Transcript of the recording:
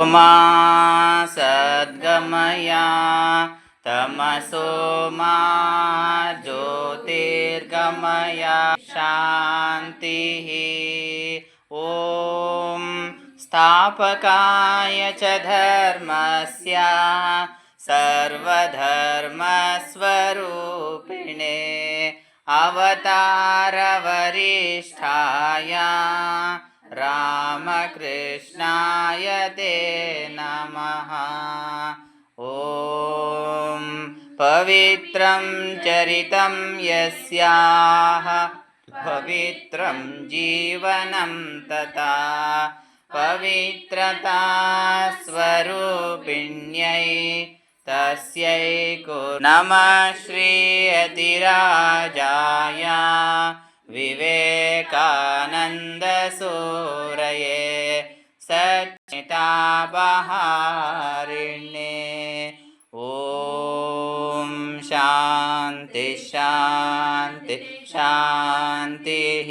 मा सद्गमया तमसो मा ज्योतिर्गमया शान्तिः। ॐ स्थापकाय च धर्मस्य सर्वधर्मस्वरूपिणे अवतारवरिष्ठाय रामकृष्णाय ते नमः। ॐ पवित्रं चरितं यस्याः पवित्रं जीवनं तथा पवित्रता स्वरूपिण्यै तस्यै को नमः श्रीयतिराजाय विवेकानन्दसूरये सच्चितापहारिणे ॐ शान्ति शान्ति शान्तिः